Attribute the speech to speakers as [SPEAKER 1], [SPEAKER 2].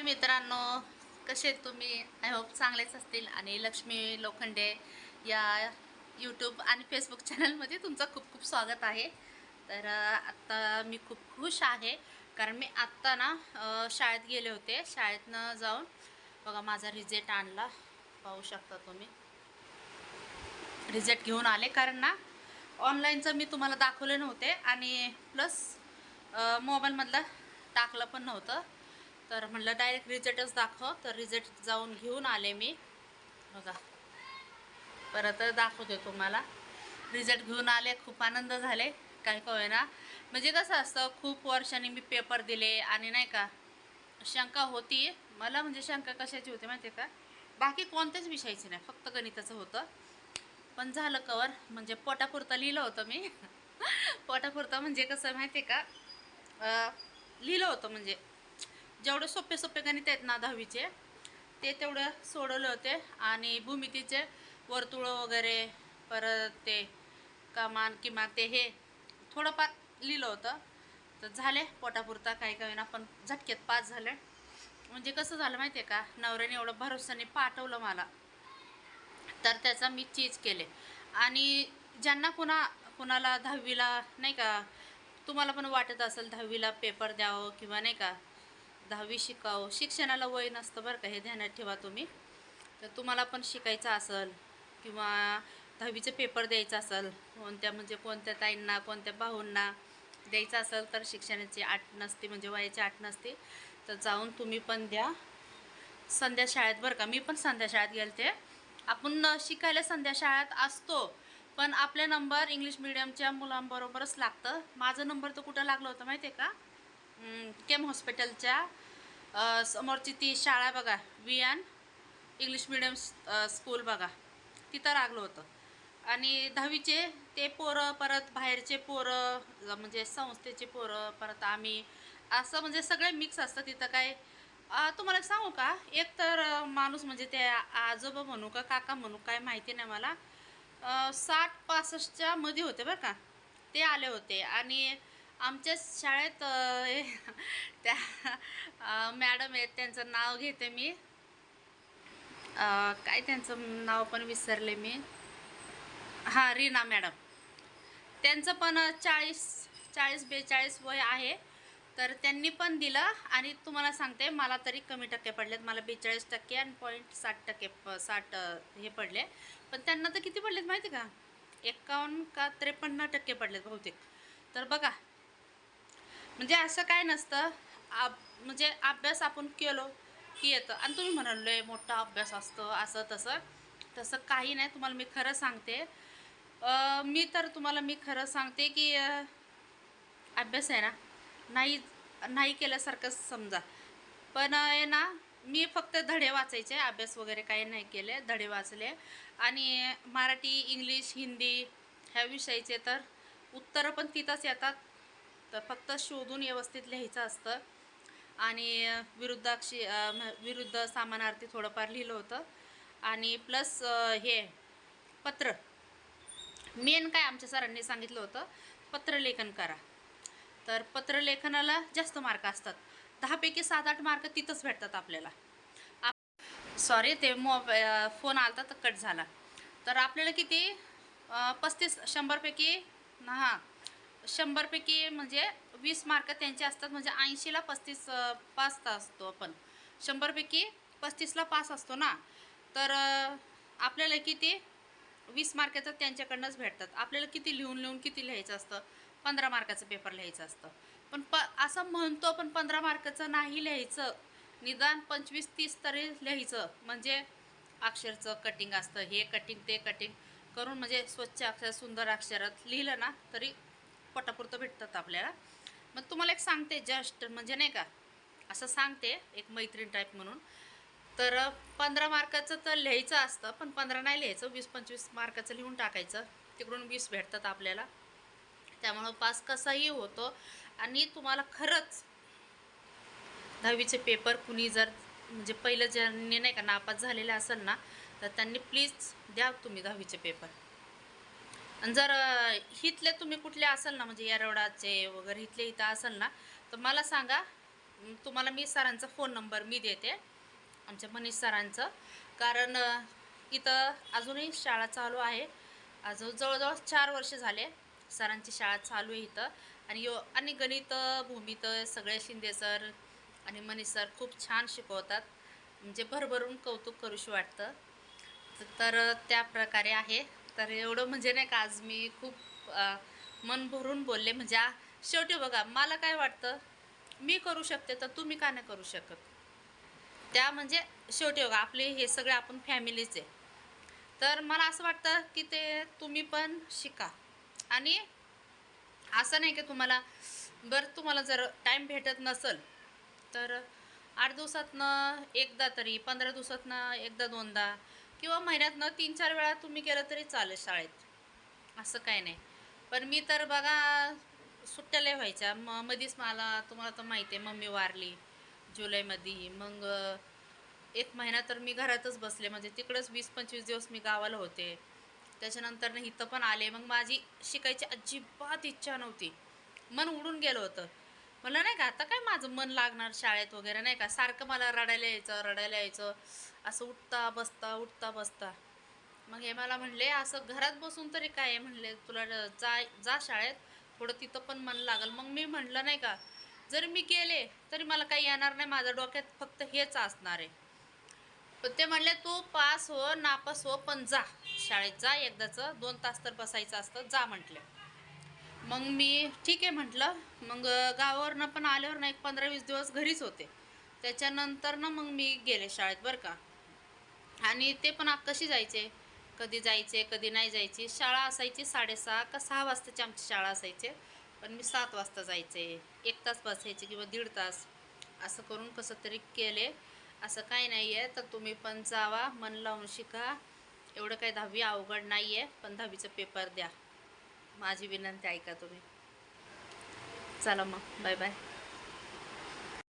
[SPEAKER 1] हाय मित्रांनो कसे आहेत तुम्ही? आय होप चांगलेच असतील. आणि लक्ष्मी लोखंडे या यूट्यूब आणि फेसबुक चॅनलमध्ये तुमचं खूप खूप स्वागत आहे. तर आत्ता मी खूप खुश आहे. कारण मी आत्ता ना शाळेत गेले होते. शाळेतनं जाऊन बघा माझा रिजेक्ट आणला. पाहू शकता तुम्ही. रिजेक्ट घेऊन आले. कारण ना ऑनलाईनचं मी तुम्हाला दाखवले नव्हते. आणि प्लस मोबाईलमधलं टाकलं पण नव्हतं. तर म्हटलं डायरेक्ट रिझल्टच दाखव. तर रिझल्ट जाऊन घेऊन आले मी. बघा. परत दाखवते तुम्हाला. रिझल्ट घेऊन आले खूप आनंद झाले. काही कळे ना म्हणजे कसं असतं खूप वर्षांनी मी पेपर दिले आणि नाही का शंका होती. मला म्हणजे शंका कशाची होती माहिती आहे का? बाकी कोणत्याच विषयाची नाही. फक्त गणिताचं होतं. पण झालं कवर म्हणजे पोटापुरतं लिहिलं होतं मी. पोटापुरतं म्हणजे कसं माहिती आहे का लिहिलं होतं म्हणजे. जेवढे सोपे सोपे गणित आहेत ना दहावीचे ते तेवढं सोडवले होते. आणि भूमितीचे वर्तुळं वगैरे परत ते कमान किमान ते हे थोडंफार लिहिलं होतं. तर झाले पोटापुरता काही काही ना झटक्यात पास झाले. म्हणजे कसं झालं माहिती आहे का? नवऱ्याने एवढं भरोसाने पाठवलं मला. तर त्याचा मी चीज केले. आणि ज्यांना कुणा कुणाला दहावीला नाही का तुम्हाला पण वाटत असेल दहावीला पेपर द्यावं किंवा नाही का? दहावी शिकावं. शिक्षणाला वय नसतं बरं का हे ध्यानात ठेवा तुम्ही. तर तुम्हाला पण शिकायचं असेल किंवा दहावीचे पेपर द्यायचा असेल कोणत्या म्हणजे कोणत्या ताईंना कोणत्या भाऊंना द्यायचं असेल तर शिक्षणाची आठ नसते म्हणजे वयाची आठ नसते. तर जाऊन तुम्ही पण द्या. संध्या शाळेत बरं का मी पण संध्या शाळेत गेलते. आपण शिकायला संध्या शाळेत असतो पण आपले नंबर इंग्लिश मिडियमच्या मुलांबरोबरच लागतं. माझा नंबर तर कुठं लागलं होतं माहिती आहे का? केम हॉस्पिटलच्या समोरची ती शाळा बघा बघा वियान इंग्लिश मिडियम स्कूल बघा तिथं लागलं होतं. आणि दहावीचे ते पोरं परत बाहेरचे पोरं म्हणजे संस्थेचे पोरं परत आम्ही असं म्हणजे सगळे मिक्स असतं तिथं काय. तुम्हाला सांगू का? एक तर माणूस म्हणजे ते आजोबा म्हणू का काका म्हणू काय माहिती नाही मला. साठ पासष्टच्या मध्ये होते बरं का. ते आले होते आणि आमच्या शाळेत त्या मॅडम आहेत त्यांचं नाव घेते मी. काय त्यांचं नाव पण विसरले मी. हां रीना मॅडम. त्यांचं पण चाळीस चाळीस बेचाळीस वय आहे. तर त्यांनी पण दिलं आणि तुम्हाला सांगते मला तरी कमी टक्के पडलेत. मला बेचाळीस टक्के आणि पॉईंट साठ टक्के साठ हे पडले. पण त्यांना तर किती पडलेत माहिती का? एकावन्न का त्रेपन्न टक्के पडलेत बहुतेक. तर बघा म्हणजे असं काय नसतं. आप म्हणजे अभ्यास आपण केलो की येतं. आणि तुम्ही म्हणाल लय मोठा अभ्यास असतो असं तसं. तसं काही नाही तुम्हाला मी खरं सांगते. मी तर तुम्हाला मी खरं सांगते की अभ्यास आहे ना नाही नाही केल्यासारखंच समजा. पण आहे ना मी फक्त धडे वाचायचे अभ्यास वगैरे काही नाही केले धडे वाचले. आणि मराठी इंग्लिश हिंदी ह्या विषयाचे तर उत्तरं पण तिथंच येतात. तर फक्त शोधून व्यवस्थित लिहायचं असतं. आणि विरुद्धाक्षी विरुद्ध सामानार्थी थोडंफार लिहिलं होतं. आणि प्लस हे पत्र. मेन काय आमच्या सरांनी सांगितलं होतं? पत्रलेखन करा. तर पत्रलेखनाला जास्त मार्क असतात. दहापैकी सात आठ मार्क तिथंच भेटतात आपल्याला. आप सॉरी ते मोबाईल फोन आला तर कट झाला. तर आपल्याला किती? पस्तीस शंभरपैकी हां शंभरपैकी म्हणजे वीस मार्क त्यांचे असतात म्हणजे ऐंशीला पस्तीस पास असतो आपण. शंभरपैकी पस्तीसला पास असतो ना? तर आपल्याला किती? वीस मार्काचं त्यांच्याकडनंच भेटतात. आपल्याला किती लिहून लिहून किती लिहायचं असतं? पंधरा मार्काचं पेपर लिहायचं असतं. पण प असं म्हणतो पण पंधरा मार्काचं नाही लिहायचं. निदान पंचवीस तीस तरी लिहायचं. म्हणजे अक्षरचं कटिंग असतं. हे कटिंग ते कटिंग करून म्हणजे स्वच्छ अक्षर सुंदर अक्षरात लिहिलं ना तरी पटापुरतं भेटतात आपल्याला. मग तुम्हाला एक सांगते जस्ट म्हणजे नाही का असं सांगते एक मैत्रीण टाईप म्हणून. तर पंधरा मार्काचं तर लिहायचं असतं पण पंधरा नाही लिहायचं वीस पंचवीस मार्काचं लिहून टाकायचं. तिकडून वीस भेटतात आपल्याला. त्यामुळं पास कसाही होतो. आणि तुम्हाला खरंच दहावीचे पेपर कुणी जर म्हणजे पहिलं ज्यांनी नाही का नापास झालेले असेल ना तर त्यांनी प्लीज द्या तुम्ही दहावीचे पेपर. आणि जर अ, हिथले तुम्ही कुठले असाल ना म्हणजे येरवडाचे वगैरे इथले इथं असाल ना तर मला सांगा. तुम्हाला मी सरांचा फोन नंबर मी देते आमच्या मनीष सरांचं. कारण इथं अजूनही शाळा चालू आहे. अजून जवळजवळ चार वर्ष झाले सरांची शाळा चालू आहे इथं. आणि यो आणि गणित भूमित सगळे शिंदे सर आणि मनीष सर खूप छान शिकवतात. म्हणजे भरभरून कौतुक करूशी वाटतं. तर त्या प्रकारे आहे. तर एवढं म्हणजे नाही का आज मी खूप मन भरून बोलले. म्हणजे शेवटी बघा मला काय वाटतं मी करू शकते तर तुम्ही का नाही करू शकत? त्या म्हणजे शेवटी बघा आपले हे सगळे आपण फॅमिलीच आहे. तर मला असं वाटतं की ते तुम्ही पण शिका. आणि असं नाही की तुम्हाला बरं तुम्हाला जर टाईम भेटत नसेल तर आठ दिवसातनं एकदा तरी पंधरा दिवसातनं एकदा दोनदा किंवा महिन्यातनं तीन चार वेळा तुम्ही केलं तरी चालेल शाळेत. असं काही नाही. पण मी तर बघा सुट्ट्याला व्हायच्या. म मध्येच मला तुम्हाला तर माहिती आहे मम्मी वारली जुलैमध्ये. मग एक महिना तर मी घरातच बसले. म्हणजे तिकडंच वीस पंचवीस दिवस मी गावाला होते. त्याच्यानंतर इथं पण आले. मग माझी शिकायची अजिबात इच्छा नव्हती. मन उडून गेलं होतं. मला नाही का आता काय माझं मन लागणार शाळेत वगैरे नाही का? सारखं मला रडायला यायचं रडायला यायचं. असं उठता बसता उठता बसता. मग हे मला म्हणले असं घरात बसून तरी काय आहे म्हणले तुला जा जा शाळेत. थोडं तिथं पण मन लागल. मग मी म्हटलं नाही का जर मी गेले तरी मला काही येणार नाही. माझ्या डोक्यात फक्त हेच असणार आहे. पण ते म्हणले तू पास हो नापास हो पण जा. शाळेत जा एकदाचं. दोन तास तर बसायचं असतं. जा म्हटले. मग मी ठीक आहे म्हटलं. मग गावावरनं पण आल्यावर ना एक पंधरा वीस दिवस घरीच होते. त्याच्यानंतर ना मग मी गेले शाळेत बरं का. आणि ते पण कशी जायचे? कधी जायचे कधी नाही जायची? शाळा असायची साडेसहा का सहा वाजताची आमची शाळा असायचे. पण मी सात वाजता जायचे. एक तास बसायचे किंवा दीड तास. असं करून कसं तरी केले. असं काही नाही आहे तर तुम्ही पण जावा मन लावून शिका. एवढं काही दहावी अवघड नाही आहे पण दहावीचं पेपर द्या. माझी विनंती ऐका तुम्ही. चला मग बाय बाय